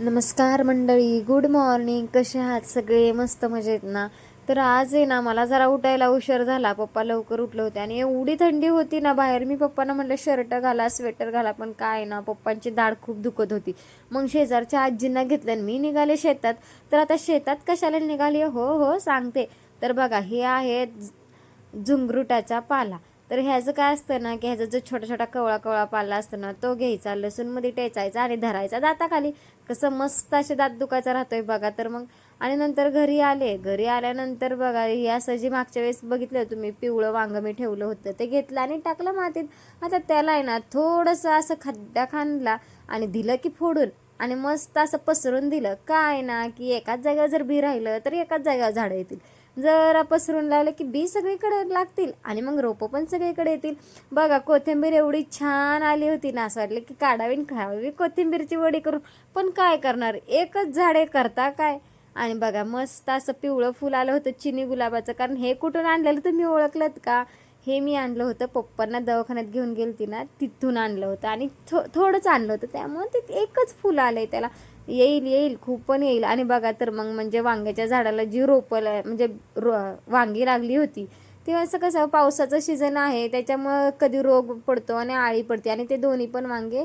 नमस्कार मंडळी good morning कसे आहात? सगळे मस्त मजेत ना? तर आज आहे ना मला जरा उठायला उशीर झाला. पप्पा लवकर उठले होते आणि एवढी थंडी होती ना बाहेर. मी पप्पांना म्हटलं शर्ट घाला स्वेटर घाला. पण काय ना पप्पांची दाढ खूप दुखत होती. मग शेजारच्या आजींना घेतलं मी निघाले शेतात. तर आता शेतात कशाला निघाली? हो हो सांगते. तर बघा हे आहेत झुंगरुटाचा पाला. तर ह्याचं काय असतं ना की ह्याचा जो छोटा छोटा कवळा कवळा पाला असतो ना तो घ्यायचा लसूणमध्ये टेचायचा आणि धरायचा दाताखाली. कसं मस्त असे दात दुखायचा राहतोय बघा. तर मग आणि नंतर घरी आले. घरी आल्यानंतर बघा हे असं जे मागच्या वेळेस बघितलं तुम्ही पिवळं वांग मी ठेवलं होतं ते घेतलं आणि टाकलं मातीत. आता त्याला आहे ना थोडंसं असं खड्डा खांदला आणि दिलं की फोडून आणि मस्त असं पसरून दिलं. काय ना की एकाच जागेवर जर बी राहिलं तर एकाच जागेवर झाडं येतील. जरा पसरून लावलं की बी सगळीकडे लागतील आणि मग रोपं पण सगळीकडे येतील. बघा कोथिंबीर एवढी छान आली होती ना असं वाटलं की काढावी खावी कोथिंबीरची वडी करून. पण काय करणार? एकच झाडे करता काय? आणि बघा मस्त असं पिवळं फुल आलं होतं चिनी गुलाबाचं. कारण हे कुठून आणलेलं तुम्ही ओळखलत का? हे मी आणलं होतं पप्पांना दवाखान्यात घेऊन गेलती ना तिथून आणलं होतं आणि थो थोडंच आणलं होतं. त्यामुळे ते एकच फुलं आलं आहे त्याला. येईल येईल खूप पण येईल. आणि बघा तर मग म्हणजे वांग्याच्या झाडाला जी रोपं ला- म्हणजे रो वांगी लागली होती तेव्हा असं कसं पावसाचं सीझन आहे त्याच्यामुळं कधी रोग पडतो आणि आळी पडते आणि ते दोन्ही पण वांगे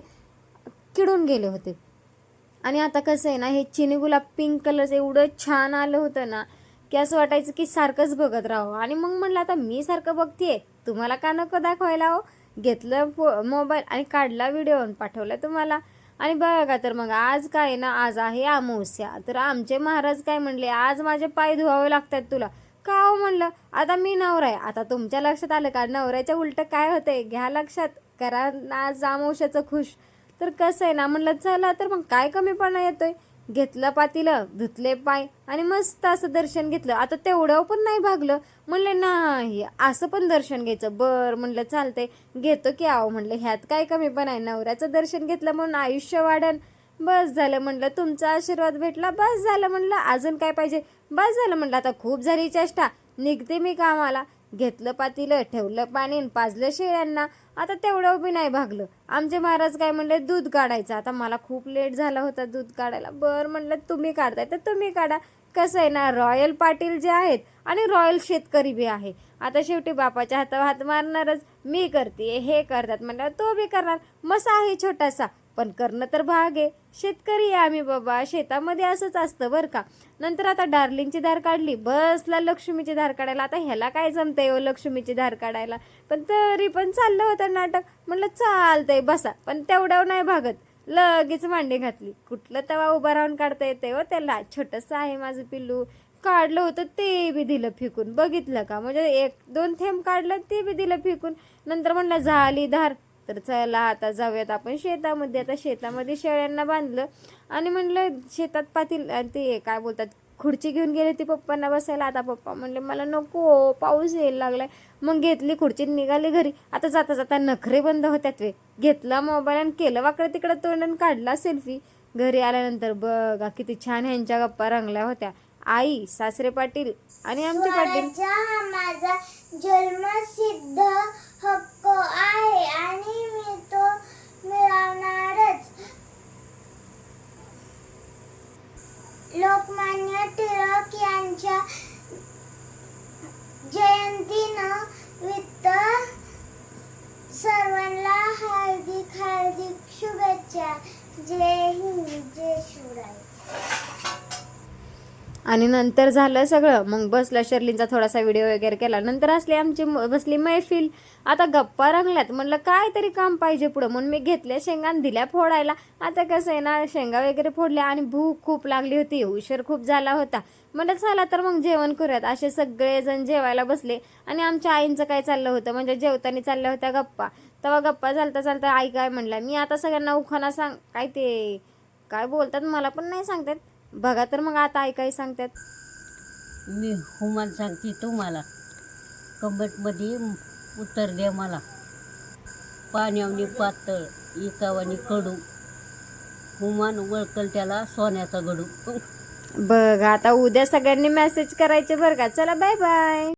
किडून गेले होते. आणि आता कसं आहे ना हे चिनी गुलाब पिंक कलरचं एवढं छान आलं होतं ना की असं वाटायचं की सारखंच बघत राहावं. आणि मग म्हणलं आता मी सारखं बघते तुम्हाला का नको दाखवायला हो? घेतलं फो मोबाईल आणि काढला व्हिडिओ पाठवला तुम्हाला. आणि बघा तर मग आज काय ना आज आहे अमावस्या. तर आमचे महाराज काय म्हणले आज माझे पाय धुवावे लागतात तुला. का हो म्हणलं? आता मी नवरा आहे. आता तुमच्या लक्षात आलं का? नवऱ्याच्या उलट काय होतंय? घ्या लक्षात. करा आज अमावश्याचं खुश. तर कसं आहे ना म्हणलं चला तर मग काय कमीपणा येतोय? घेतलं पातीलं धुतले पाय आणि मस्त असं दर्शन घेतलं. आता तेवढं पण नाही भागलं. म्हणलं नाही असं पण दर्शन घ्यायचं. बर म्हणलं चालतंय. घेतो की आहो. म्हणलं ह्यात काय कमी पण आहे? नवऱ्याचं दर्शन घेतलं म्हणून आयुष्य वाढन. बस झालं म्हणलं. तुमचा आशीर्वाद भेटला. बस झालं म्हणलं. अजून काय पाहिजे? बस झालं म्हणलं. आता खूप झाली चेष्टा. निघते मी कामाला. घेतलं पातीलं ठेवलं पाणी पाजलं शेळ्यांना. आता तेवढं बी नाही भागलं. आमचे महाराज काय म्हणले दूध काढायचं. आता मला खूप लेट झाला होता दूध काढायला. बरं म्हणलं तुम्ही काढताय तर तुम्ही काढा. कसं आहे ना रॉयल पाटील जे आहेत आणि रॉयल शेतकरी बी आहे. आता शेवटी बापाच्या हातावर हात मारणारच. मी करते हे करतात. म्हणलं तो बी करणार. मसा आहे छोटासा. पण करणं तर भाग आहे. शेतकरी आहे आम्ही बाबा. शेतामध्ये असंच असतं बरं का. नंतर आता डार्लिंगची धार काढली. बसला लक्ष्मीची धार काढायला. आता ह्याला काय जमतंय हो लक्ष्मीची धार काढायला? पण तरी पण चाललं होतं नाटक. म्हणलं चालतंय बसा. पण तेवढ्यावर नाही भागत. लगेच मांडी घातली. कुठलं तवा उभं राहून काढता येते हो त्याला. छोटंसं आहे माझं पिल्लू. काढलं होतं ते बी दिलं फेकून. बघितलं का? म्हणजे एक दोन थेंब काढलं ते बी दिलं फेकून. नंतर म्हणलं झाली धार. तर चला आता जाऊयात आपण शेतामध्ये. आता शेतामध्ये शेळ्यांना बांधलं आणि म्हणलं शेतात पातील आणि ते काय बोलतात खुर्ची घेऊन गेले ती पप्पांना बसायला. आता पप्पा म्हणले मला नको पाऊस यायला लागलाय. मग घेतली खुर्ची निघाली घरी. आता जाता जाता नखरे बंद होत्यात वे. घेतला मोबाईल आणि केलं वाकडं तिकडं तोंडून काढला सेल्फी. घरी आल्यानंतर बघा किती छान ह्यांच्या गप्पा रंगल्या होत्या. आई सासरे पाटील आणि आमचे पाटील. स्वराज्य माझा हक्क आहे आणि मी तो मिळवणारच लोकमान्य टिळक यांच्या जयंतीनं वित्त सर्वांना हार्दिक हार्दिक शुभेच्छा. जय हिंद जय शिवराय. आणि नंतर झालं सगळं. मग बसला शर्लींचा थोडासा व्हिडिओ वगैरे केला. नंतर असली आमची म- बसली मैफिल. आता गप्पा रंगल्यात. म्हणलं काय तरी काम पाहिजे पुढं. म्हणून मी घेतल्या शेंगा दिल्या फोडायला. आता कसं आहे ना शेंगा वगैरे फोडल्या आणि भूक खूप लागली होती. उशीर खूप झाला होता. म्हणलं चला तर मग जेवण करूयात. असे सगळेजण जेवायला बसले. आणि आमच्या आईंचं काय चाललं होतं? म्हणजे जेवताना चालल्या होत्या गप्पा. तेव्हा गप्पा चालता चालता आई काय म्हणला मी आता सगळ्यांना उखाणा सांग काय ते काय बोलतात मला पण नाही सांगतात बघा तर मग आता आई काय सांगतात? मी हुमान सांगते तुम्हाला. कमेंटमध्ये उत्तर द्या मला. पाण्यावनी पातळ एकावानी कडू. हुमान वळकल त्याला सोन्याचा गडू. बघा आता उद्या सगळ्यांनी मेसेज करायचे बरं का? चला बाय बाय